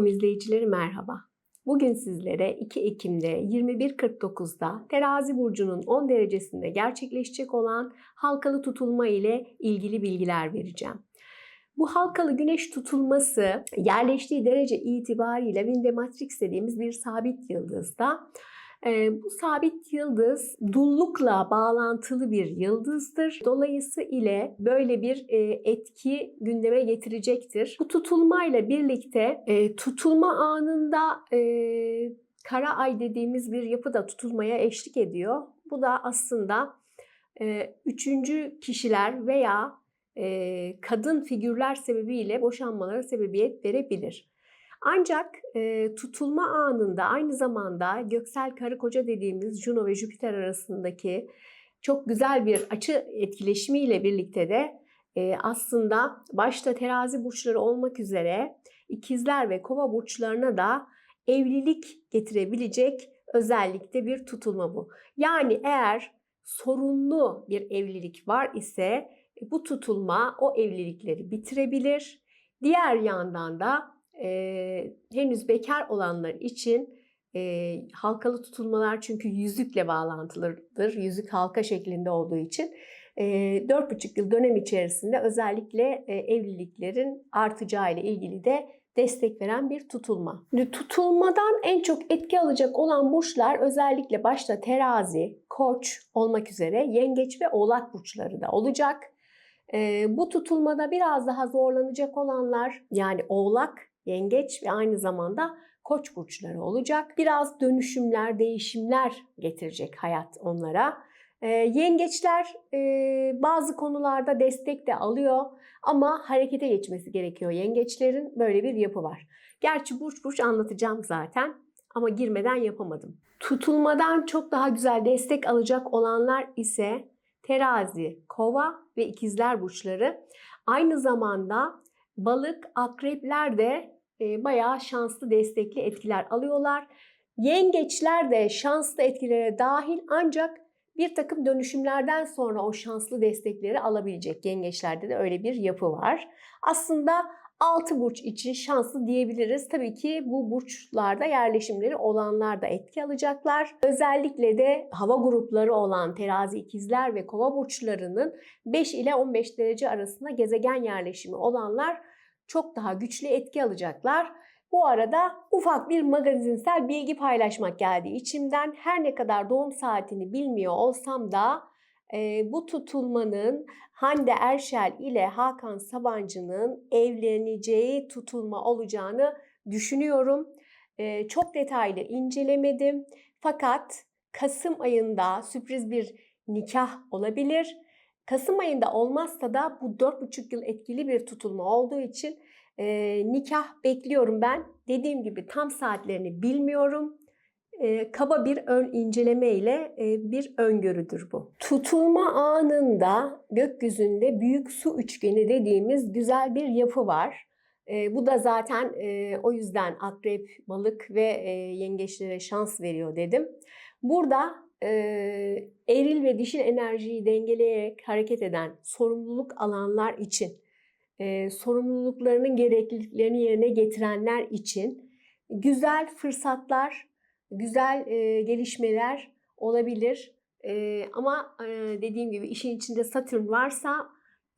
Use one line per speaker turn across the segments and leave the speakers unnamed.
Okum izleyicileri merhaba. Bugün sizlere 2 Ekim'de 21.49'da Terazi burcunun 10 derecesinde gerçekleşecek olan halkalı tutulma ile ilgili bilgiler vereceğim. Bu halkalı güneş tutulması yerleştiği derece itibariyle Vinde Matrix dediğimiz bir sabit yıldızda bu sabit yıldız dullukla bağlantılı bir yıldızdır. Dolayısıyla böyle bir etki gündeme getirecektir. Bu tutulmayla birlikte tutulma anında kara ay dediğimiz bir yapı da tutulmaya eşlik ediyor. Bu da aslında üçüncü kişiler veya kadın figürler sebebiyle boşanmalara sebebiyet verebilir. Ancak e, tutulma anında aynı zamanda göksel karı koca dediğimiz Juno ve Jüpiter arasındaki çok güzel bir açı etkileşimiyle birlikte de e, aslında başta terazi burçları olmak üzere ikizler ve kova burçlarına da evlilik getirebilecek özellikle bir tutulma bu. Yani eğer sorunlu bir evlilik var ise bu tutulma o evlilikleri bitirebilir. Diğer yandan da e, henüz bekar olanlar için e, halkalı tutulmalar çünkü yüzükle bağlantılıdır. Yüzük halka şeklinde olduğu için e, 4,5 yıl dönem içerisinde özellikle e, evliliklerin artacağı ile ilgili de destek veren bir tutulma. Tutulmadan en çok etki alacak olan burçlar özellikle başta terazi, koç olmak üzere yengeç ve oğlak burçları da olacak. E, bu tutulmada biraz daha zorlanacak olanlar yani oğlak yengeç ve aynı zamanda koç burçları olacak. Biraz dönüşümler, değişimler getirecek hayat onlara. E, yengeçler e, bazı konularda destek de alıyor ama harekete geçmesi gerekiyor. Yengeçlerin böyle bir yapı var. Gerçi burç burç anlatacağım zaten ama girmeden yapamadım. Tutulmadan çok daha güzel destek alacak olanlar ise terazi, kova ve ikizler burçları. Aynı zamanda balık, akrepler de bayağı şanslı destekli etkiler alıyorlar. Yengeçler de şanslı etkilere dahil ancak bir takım dönüşümlerden sonra o şanslı destekleri alabilecek. Yengeçlerde de öyle bir yapı var. Aslında 6 burç için şanslı diyebiliriz. Tabii ki bu burçlarda yerleşimleri olanlar da etki alacaklar. Özellikle de hava grupları olan terazi, ikizler ve kova burçlarının 5 ile 15 derece arasında gezegen yerleşimi olanlar çok daha güçlü etki alacaklar. Bu arada ufak bir magazinsel bilgi paylaşmak geldi içimden. Her ne kadar doğum saatini bilmiyor olsam da e, bu tutulmanın Hande Erşel ile Hakan Sabancı'nın evleneceği tutulma olacağını düşünüyorum. E, çok detaylı incelemedim. Fakat Kasım ayında sürpriz bir nikah olabilir. Kasım ayında olmazsa da bu 4,5 yıl etkili bir tutulma olduğu için e, nikah bekliyorum ben. Dediğim gibi tam saatlerini bilmiyorum. E, kaba bir ön inceleme ile e, bir öngörüdür bu. Tutulma anında gökyüzünde büyük su üçgeni dediğimiz güzel bir yapı var. E, bu da zaten e, o yüzden akrep, balık ve e, yengeçlere şans veriyor dedim. Burada e, eril ve dişil enerjiyi dengeleyerek hareket eden sorumluluk alanlar için, e, sorumluluklarının gerekliliklerini yerine getirenler için güzel fırsatlar, güzel e, gelişmeler olabilir. E, ama e, dediğim gibi işin içinde Satürn varsa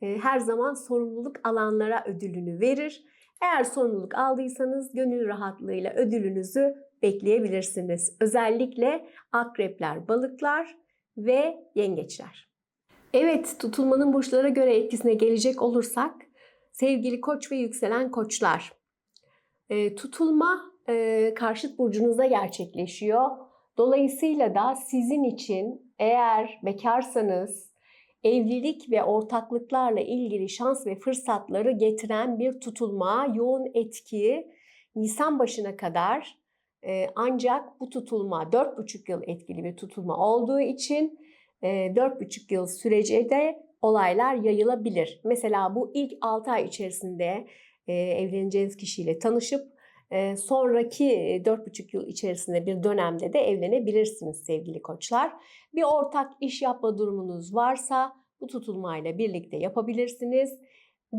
e, her zaman sorumluluk alanlara ödülünü verir. Eğer sorumluluk aldıysanız gönül rahatlığıyla ödülünüzü bekleyebilirsiniz. Özellikle akrepler, balıklar ve yengeçler. Evet, tutulmanın burçlara göre etkisine gelecek olursak sevgili koç ve yükselen koçlar. E, tutulma e, karşıt burcunuza gerçekleşiyor. Dolayısıyla da sizin için eğer bekarsanız evlilik ve ortaklıklarla ilgili şans ve fırsatları getiren bir tutulma, yoğun etki Nisan başına kadar ancak bu tutulma 4,5 yıl etkili bir tutulma olduğu için e, 4,5 yıl sürece de olaylar yayılabilir. Mesela bu ilk 6 ay içerisinde evleneceğiniz kişiyle tanışıp sonraki 4,5 yıl içerisinde bir dönemde de evlenebilirsiniz sevgili koçlar. Bir ortak iş yapma durumunuz varsa bu tutulmayla birlikte yapabilirsiniz.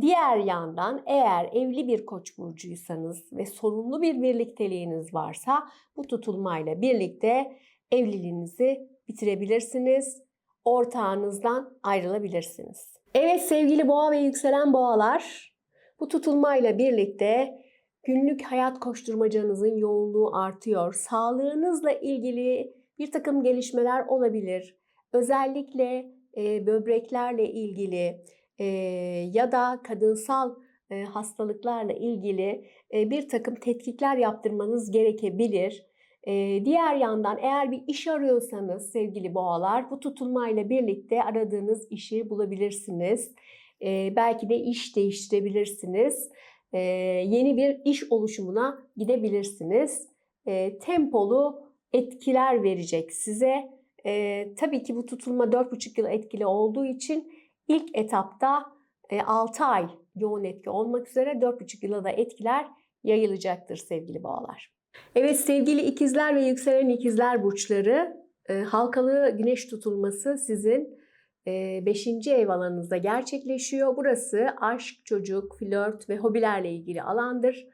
Diğer yandan eğer evli bir koç burcuysanız ve sorunlu bir birlikteliğiniz varsa bu tutulmayla birlikte evliliğinizi bitirebilirsiniz. Ortağınızdan ayrılabilirsiniz. Evet sevgili boğa ve yükselen boğalar, bu tutulmayla birlikte günlük hayat koşturmacanızın yoğunluğu artıyor. Sağlığınızla ilgili bir takım gelişmeler olabilir. Özellikle e, böbreklerle ilgili ya da kadınsal hastalıklarla ilgili bir takım tetkikler yaptırmanız gerekebilir. Diğer yandan eğer bir iş arıyorsanız sevgili boğalar bu tutulmayla birlikte aradığınız işi bulabilirsiniz. Belki de iş değiştirebilirsiniz. Yeni bir iş oluşumuna gidebilirsiniz. Tempolu etkiler verecek size. Tabii ki bu tutulma 4,5 yıl etkili olduğu için ilk etapta e, 6 ay yoğun etki olmak üzere 4,5 yıla da etkiler yayılacaktır sevgili boğalar. Evet sevgili ikizler ve yükselen ikizler burçları e, halkalı güneş tutulması sizin 5. ev alanınızda gerçekleşiyor. Burası aşk, çocuk, flört ve hobilerle ilgili alandır.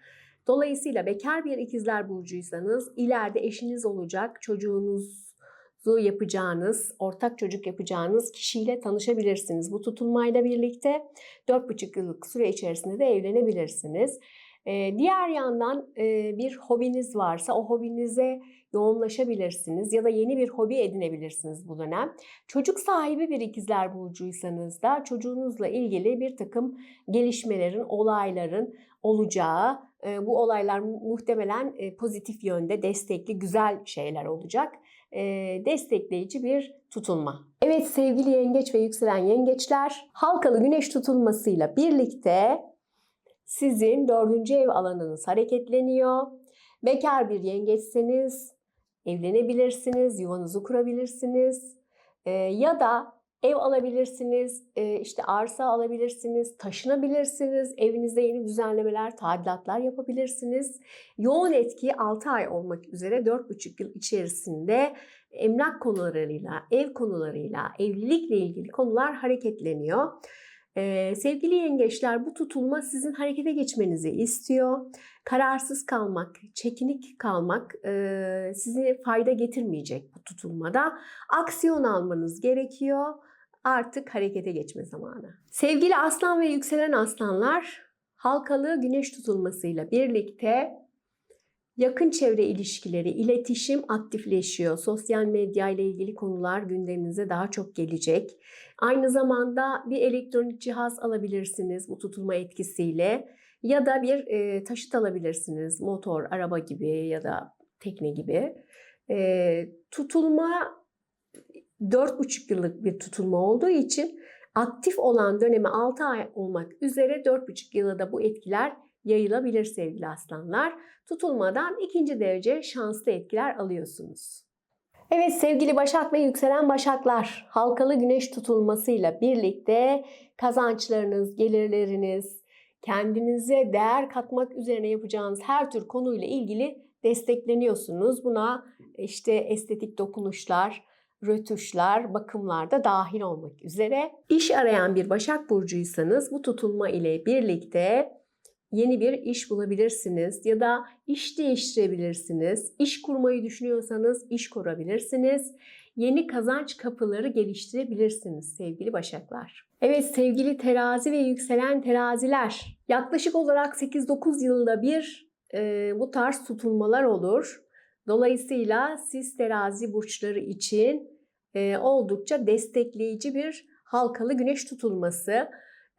Dolayısıyla bekar bir ikizler burcuysanız ileride eşiniz olacak, çocuğunuzu yapacağınız, ortak çocuk yapacağınız kişiyle tanışabilirsiniz. Bu tutulmayla birlikte 4,5 yıllık süre içerisinde de evlenebilirsiniz. Diğer yandan bir hobiniz varsa o hobinize yoğunlaşabilirsiniz ya da yeni bir hobi edinebilirsiniz bu dönem. Çocuk sahibi bir ikizler burcuysanız da çocuğunuzla ilgili bir takım gelişmelerin, olayların olacağı, bu olaylar muhtemelen pozitif yönde destekli, güzel şeyler olacak. Destekleyici bir tutulma. Evet sevgili yengeç ve yükselen yengeçler, halkalı güneş tutulmasıyla birlikte sizin dördüncü ev alanınız hareketleniyor. Bekar bir yengeçseniz evlenebilirsiniz, yuvanızı kurabilirsiniz e, ya da ev alabilirsiniz, e, işte arsa alabilirsiniz, taşınabilirsiniz, evinizde yeni düzenlemeler, tadilatlar yapabilirsiniz. Yoğun etki 6 ay olmak üzere 4,5 yıl içerisinde emlak konularıyla, ev konularıyla, evlilikle ilgili konular hareketleniyor. Ee, sevgili yengeçler bu tutulma sizin harekete geçmenizi istiyor. Kararsız kalmak, çekinik kalmak e, size fayda getirmeyecek bu tutulmada. Aksiyon almanız gerekiyor. Artık harekete geçme zamanı. Sevgili aslan ve yükselen aslanlar halkalı güneş tutulmasıyla birlikte Yakın çevre ilişkileri, iletişim aktifleşiyor. Sosyal medya ile ilgili konular gündeminize daha çok gelecek. Aynı zamanda bir elektronik cihaz alabilirsiniz bu tutulma etkisiyle ya da bir e, taşıt alabilirsiniz. Motor, araba gibi ya da tekne gibi. E, tutulma 4,5 yıllık bir tutulma olduğu için aktif olan dönemi 6 ay olmak üzere 4,5 yıla da bu etkiler yayılabilir sevgili aslanlar. Tutulmadan ikinci derece şanslı etkiler alıyorsunuz. Evet sevgili Başak ve yükselen Başaklar, halkalı güneş tutulmasıyla birlikte kazançlarınız, gelirleriniz, kendinize değer katmak üzerine yapacağınız her tür konuyla ilgili destekleniyorsunuz. Buna işte estetik dokunuşlar, rötuşlar, bakımlar da dahil olmak üzere. İş arayan bir Başak Burcuysanız bu tutulma ile birlikte yeni bir iş bulabilirsiniz ya da iş değiştirebilirsiniz. İş kurmayı düşünüyorsanız iş kurabilirsiniz. Yeni kazanç kapıları geliştirebilirsiniz sevgili Başaklar. Evet sevgili terazi ve yükselen teraziler. Yaklaşık olarak 8-9 yılda bir e, bu tarz tutulmalar olur. Dolayısıyla siz terazi burçları için e, oldukça destekleyici bir halkalı güneş tutulması.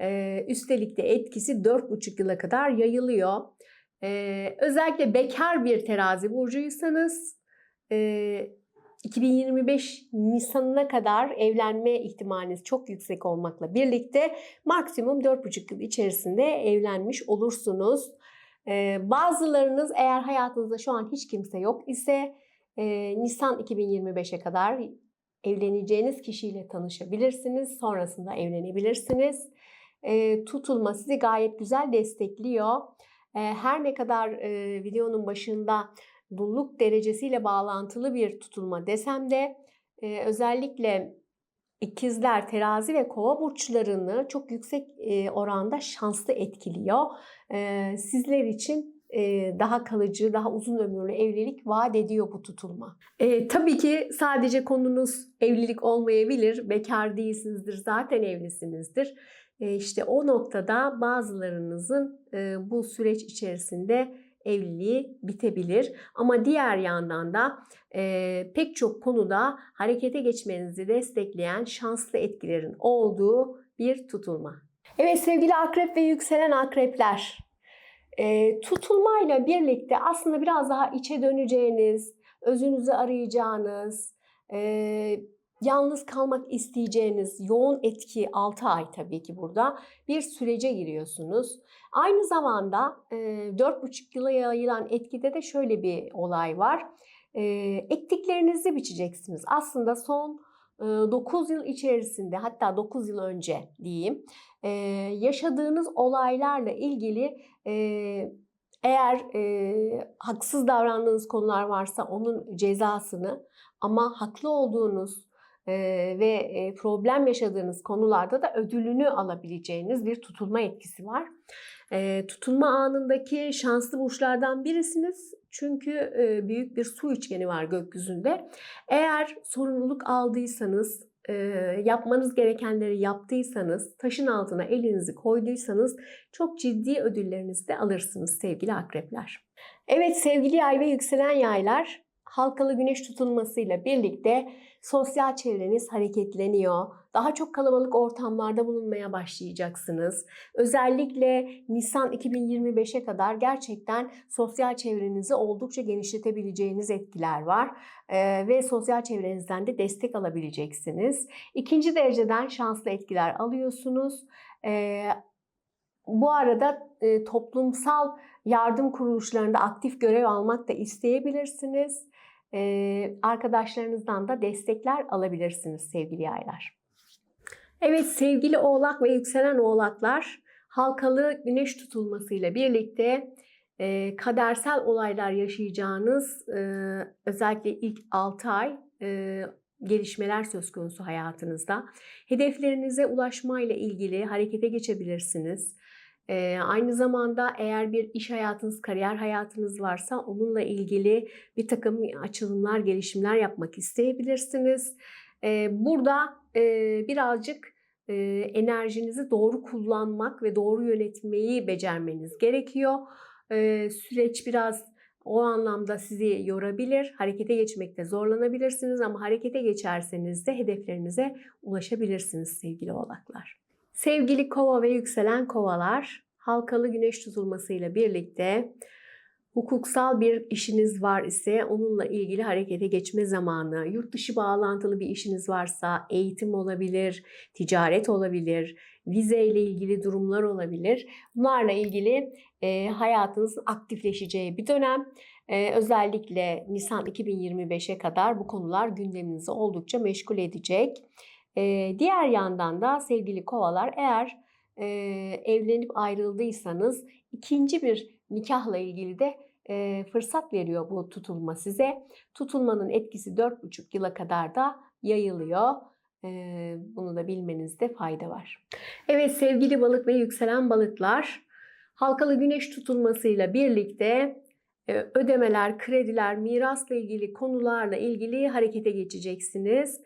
Ee, üstelik de etkisi 4,5 yıla kadar yayılıyor. Ee, özellikle bekar bir terazi burcuysanız e, 2025 Nisan'ına kadar evlenme ihtimaliniz çok yüksek olmakla birlikte maksimum 4,5 yıl içerisinde evlenmiş olursunuz. Bazılarınız eğer hayatınızda şu an hiç kimse yok ise Nisan 2025'e kadar evleneceğiniz kişiyle tanışabilirsiniz. Sonrasında evlenebilirsiniz tutulma sizi gayet güzel destekliyor. Her ne kadar videonun başında dulluk derecesiyle bağlantılı bir tutulma desem de özellikle ikizler, terazi ve kova burçlarını çok yüksek e, oranda şanslı etkiliyor. E, sizler için e, daha kalıcı, daha uzun ömürlü evlilik vaat ediyor bu tutulma. E, tabii ki sadece konunuz evlilik olmayabilir. Bekar değilsinizdir, zaten evlisinizdir. E, işte o noktada bazılarınızın e, bu süreç içerisinde evliliği bitebilir. Ama diğer yandan da e, pek çok konuda harekete geçmenizi destekleyen şanslı etkilerin olduğu bir tutulma. Evet sevgili akrep ve yükselen akrepler, e, tutulmayla birlikte aslında biraz daha içe döneceğiniz, özünüzü arayacağınız, e, yalnız kalmak isteyeceğiniz yoğun etki 6 ay tabii ki burada bir sürece giriyorsunuz. Aynı zamanda e, 4,5 yıla yayılan etkide de şöyle bir olay var. E, ektiklerinizi biçeceksiniz. Aslında son 9 yıl içerisinde hatta 9 yıl önce diyeyim yaşadığınız olaylarla ilgili eğer haksız davrandığınız konular varsa onun cezasını ama haklı olduğunuz ve problem yaşadığınız konularda da ödülünü alabileceğiniz bir tutulma etkisi var. Tutulma anındaki şanslı burçlardan birisiniz. Çünkü büyük bir su üçgeni var gökyüzünde. Eğer sorumluluk aldıysanız, yapmanız gerekenleri yaptıysanız, taşın altına elinizi koyduysanız çok ciddi ödüllerinizi de alırsınız sevgili akrepler. Evet sevgili yay ve yükselen yaylar, halkalı güneş tutulmasıyla birlikte sosyal çevreniz hareketleniyor. Daha çok kalabalık ortamlarda bulunmaya başlayacaksınız. Özellikle Nisan 2025'e kadar gerçekten sosyal çevrenizi oldukça genişletebileceğiniz etkiler var. Ee, ve sosyal çevrenizden de destek alabileceksiniz. İkinci dereceden şanslı etkiler alıyorsunuz. Ee, bu arada e, toplumsal yardım kuruluşlarında aktif görev almak da isteyebilirsiniz arkadaşlarınızdan da destekler alabilirsiniz sevgili yaylar. Evet sevgili oğlak ve yükselen oğlaklar halkalı güneş tutulmasıyla birlikte e, kadersel olaylar yaşayacağınız e, özellikle ilk 6 ay e, gelişmeler söz konusu hayatınızda. Hedeflerinize ulaşmayla ilgili harekete geçebilirsiniz. Ee, aynı zamanda eğer bir iş hayatınız, kariyer hayatınız varsa onunla ilgili bir takım açılımlar, gelişimler yapmak isteyebilirsiniz. Ee, burada e, birazcık e, enerjinizi doğru kullanmak ve doğru yönetmeyi becermeniz gerekiyor. Ee, süreç biraz o anlamda sizi yorabilir, harekete geçmekte zorlanabilirsiniz ama harekete geçerseniz de hedeflerinize ulaşabilirsiniz sevgili oğlaklar. Sevgili kova ve yükselen kovalar, halkalı güneş tutulmasıyla birlikte hukuksal bir işiniz var ise onunla ilgili harekete geçme zamanı, yurt dışı bağlantılı bir işiniz varsa eğitim olabilir, ticaret olabilir, vize ile ilgili durumlar olabilir. Bunlarla ilgili e, hayatınızın aktifleşeceği bir dönem. E, özellikle Nisan 2025'e kadar bu konular gündeminizi oldukça meşgul edecek. E, diğer yandan da sevgili kovalar eğer e, evlenip ayrıldıysanız ikinci bir nikahla ilgili de e, fırsat veriyor bu tutulma size. Tutulmanın etkisi 4,5 yıla kadar da yayılıyor. E, bunu da bilmenizde fayda var. Evet sevgili balık ve yükselen balıklar halkalı güneş tutulmasıyla birlikte ödemeler, krediler, mirasla ilgili konularla ilgili harekete geçeceksiniz.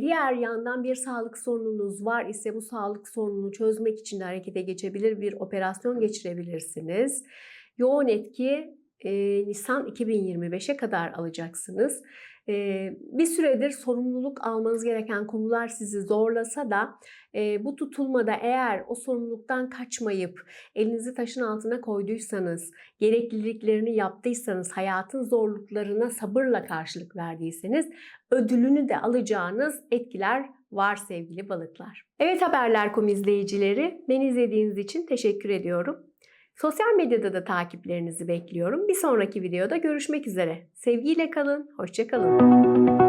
Diğer yandan bir sağlık sorununuz var ise bu sağlık sorununu çözmek için de harekete geçebilir, bir operasyon geçirebilirsiniz. Yoğun etki Nisan 2025'e kadar alacaksınız. Bir süredir sorumluluk almanız gereken konular sizi zorlasa da bu tutulmada eğer o sorumluluktan kaçmayıp elinizi taşın altına koyduysanız, gerekliliklerini yaptıysanız, hayatın zorluklarına sabırla karşılık verdiyseniz ödülünü de alacağınız etkiler var sevgili balıklar. Evet Haberler.com izleyicileri, beni izlediğiniz için teşekkür ediyorum. Sosyal medyada da takiplerinizi bekliyorum. Bir sonraki videoda görüşmek üzere. Sevgiyle kalın, hoşçakalın.